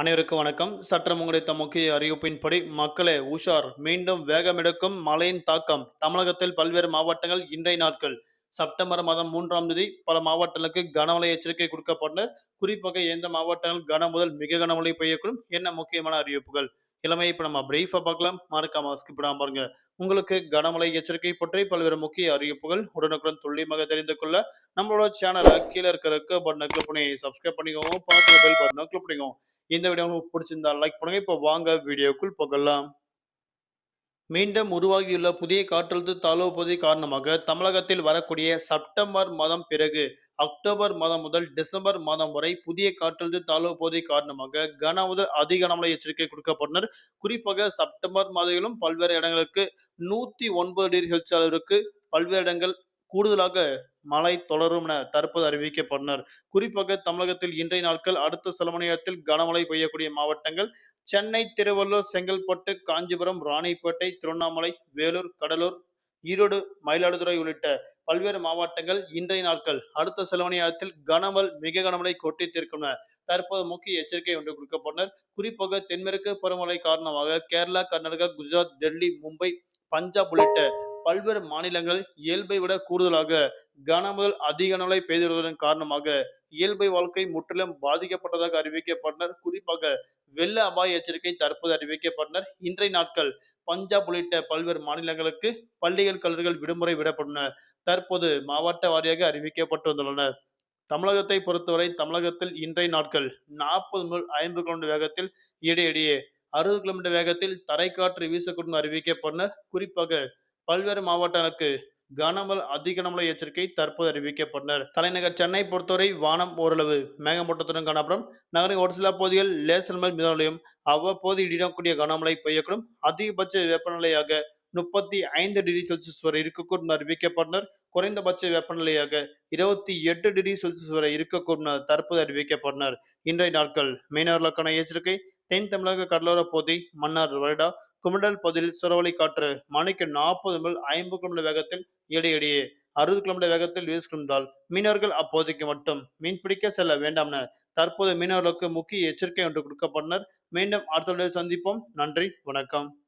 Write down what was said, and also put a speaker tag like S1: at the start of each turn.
S1: அனைவருக்கும் வணக்கம். சற்றம் கிடைத்த முக்கிய அறிவிப்பின்படி மக்களே உஷார். மீண்டும் வேகமெடுக்கும் மழையின் தாக்கம். தமிழகத்தில் பல்வேறு மாவட்டங்கள் இன்றைய நாட்கள் செப்டம்பர் மாதம் மூன்றாம் தேதி பல மாவட்டங்களுக்கு கனமழை எச்சரிக்கை கொடுக்கப்பட்ட குறிப்பாக எந்த மாவட்டங்கள் கன முதல் மிக கனமழை பெய்யக்கூடும் என்ன முக்கியமான அறிவிப்புகள்? இளமையை இப்ப நம்ம பிரீஃபா பார்க்கலாம். மறக்காம ஸ்கிப் பாருங்க. உங்களுக்கு கனமழை எச்சரிக்கை பற்றி பல்வேறு முக்கிய அறிவிப்புகள் உடனுக்குடன் துல்லியமாக தெரிந்து கொள்ள நம்மளோட சேனலை கீழே இருக்கிற பட்டனை கிளிக் பண்ணி சப்ஸ்கிரைப் பண்ணிக்கோங்க. பக்கத்துல பெல் பட்டனை கிளிக் பண்ணிக்கோங்க. இந்த வீடியோ உங்களுக்கு பிடிச்சிருந்தா லைக் பண்ணுங்க. இப்போ வாங்க வீடியோக்குள் போகலாம். மீண்டும் உருவாகியுள்ள புதிய காற்றழுத்த தாழ்வு பகுதி காரணமாக தமிழகத்தில் வரக்கூடிய செப்டம்பர் மாதம் பிறகு அக்டோபர் மாதம் முதல் டிசம்பர் மாதம் வரை புதிய காற்றழுத்த தாழ்வு பகுதி காரணமாக கன முதல் அதிக கனமழை எச்சரிக்கை கொடுக்கப்பட்டனர். குறிப்பாக செப்டம்பர் மாதத்திலும் பல்வேறு இடங்களுக்கு நூத்தி ஒன்பது டிகிரி செல்சியஸ் அளவிற்கு பல்வேறு இடங்கள் கூடுதலாக மழை தொடரும் என தற்போது அறிவிக்கப்பட்டனர் குறிப்பாக தமிழகத்தில் இன்றைய நாட்கள் அடுத்த சில மணி நேரத்தில் கனமழை பெய்யக்கூடிய மாவட்டங்கள் சென்னை திருவள்ளூர் செங்கல்பட்டு காஞ்சிபுரம் ராணிப்பேட்டை திருவண்ணாமலை வேலூர் கடலூர் ஈரோடு மயிலாடுதுறை உள்ளிட்ட பல்வேறு மாவட்டங்கள் இன்றைய நாட்கள் அடுத்த சில மணி நேரத்தில் கனமல் மிக கனமழை கொட்டி தீர்க்கும் தற்போது முக்கிய எச்சரிக்கை ஒன்று கொடுக்கப்பட்டனர் குறிப்பாக தென்மேற்கு பருவமழை காரணமாக கேரளா கர்நாடகா குஜராத் டெல்லி மும்பை பஞ்சாப் உள்ளிட்ட பல்வேறு மாநிலங்கள் இயல்பை விட கூடுதலாக கனமுதல் அதிக நிலை பெய்துவதன் காரணமாக இயல்பை வாழ்க்கை முற்றிலும் பாதிக்கப்பட்டதாக அறிவிக்கப்பட்டனர். குறிப்பாக வெள்ள அபாய எச்சரிக்கை தற்போது அறிவிக்கப்பட்டனர். இன்றைய நாட்கள் பஞ்சாப் உள்ளிட்ட பல்வேறு மாநிலங்களுக்கு பள்ளிகள் கல்லூரிகள் விடுமுறை விடப்பட்டன தற்போது மாவட்ட வாரியாக அறிவிக்கப்பட்டு வந்துள்ளன தமிழகத்தை பொறுத்தவரை தமிழகத்தில் இன்றைய நாட்கள் நாற்பது முதல் ஐம்பது கிலோமீட்டர் வேகத்தில் இடையிடையே அறுபது கிலோமீட்டர் வேகத்தில் தரைக்காற்று வீசக்கூடும் அறிவிக்கப்பட்டனர். குறிப்பாக பல்வேறு மாவட்டங்களுக்கு கனமல் அதிக கனமழை எச்சரிக்கை தற்போது அறிவிக்கப்பட்டனர். தலைநகர் சென்னை பொறுத்தவரை வானம் ஓரளவு மேகமூட்டத்துடன் காணப்படும். நகரின் ஒரு சில பகுதிகள் லேசல் மேல் மிதமலையும் அவ்வப்போது இடிடக்கூடிய கனமழை பெய்யக்கூடும். அதிகபட்ச வெப்பநிலையாக முப்பத்தி ஐந்து டிகிரி செல்சியஸ் வரை இருக்கக்கூடும் அறிவிக்கப்பட்டனர். குறைந்தபட்ச வெப்பநிலையாக இருபத்தி எட்டு டிகிரி செல்சியஸ் வரை இருக்கக்கூடும் தற்போது அறிவிக்கப்பட்டனர். இன்றைய நாட்கள் மீனவர்களுக்கான எச்சரிக்கை. தென் தமிழக கடலோர போதை மன்னார் வருடா குமண்டல் பகுதியில் சுறவழி காற்று மணிக்கு நாற்பது முதல் ஐம்பது கிலோமீட்டர் வேகத்தில் இடையிடையே அறுபது கிலோமீட்டர் வேகத்தில் வீசுகின்றால் மீனவர்கள் அப்போதைக்கு மட்டும் மீன் பிடிக்க செல்ல வேண்டாம் என தற்போது மீனவர்களுக்கு முக்கிய எச்சரிக்கை ஒன்று கொடுக்கப்பட்டனர். மீண்டும் அடுத்த சந்திப்போம். நன்றி வணக்கம்.